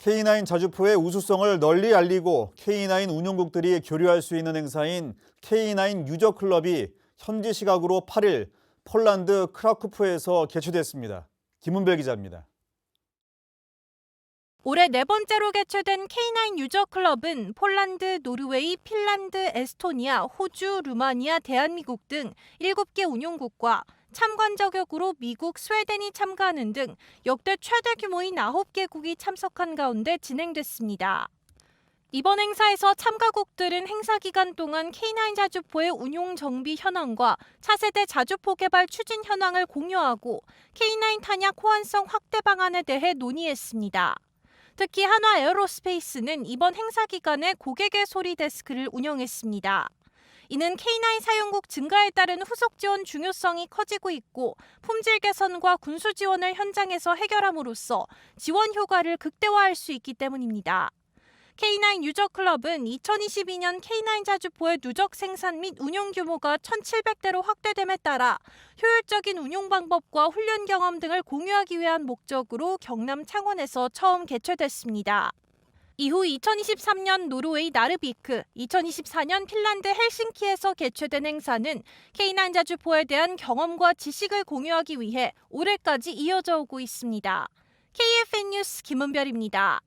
K9 자주포의 우수성을 널리 알리고 K9 운영국들이 교류할 수 있는 행사인 K9 유저 클럽이 현지 시각으로 8일 폴란드 크라쿠프에서 개최됐습니다. 김은별 기자입니다. 올해 네 번째로 개최된 K9 유저 클럽은 폴란드, 노르웨이, 핀란드, 에스토니아, 호주, 루마니아, 대한민국 등 7개 운용국과 참관 자격으로 미국, 스웨덴이 참가하는 등 역대 최대 규모인 9개국이 참석한 가운데 진행됐습니다. 이번 행사에서 참가국들은 행사 기간 동안 K9 자주포의 운용 정비 현황과 차세대 자주포 개발 추진 현황을 공유하고 K9 탄약 호환성 확대 방안에 대해 논의했습니다. 특히 한화 에어로스페이스는 이번 행사 기간에 고객의 소리 데스크를 운영했습니다. 이는 K9 사용국 증가에 따른 후속 지원 중요성이 커지고 있고 품질 개선과 군수 지원을 현장에서 해결함으로써 지원 효과를 극대화할 수 있기 때문입니다. K9 유저 클럽은 2022년 K9 자주포의 누적 생산 및 운용 규모가 1,700대로 확대됨에 따라 효율적인 운용 방법과 훈련 경험 등을 공유하기 위한 목적으로 경남 창원에서 처음 개최됐습니다. 이후 2023년 노르웨이 나르비크, 2024년 핀란드 헬싱키에서 개최된 행사는 K9 자주포에 대한 경험과 지식을 공유하기 위해 올해까지 이어져 오고 있습니다. KFN 뉴스 김은별입니다.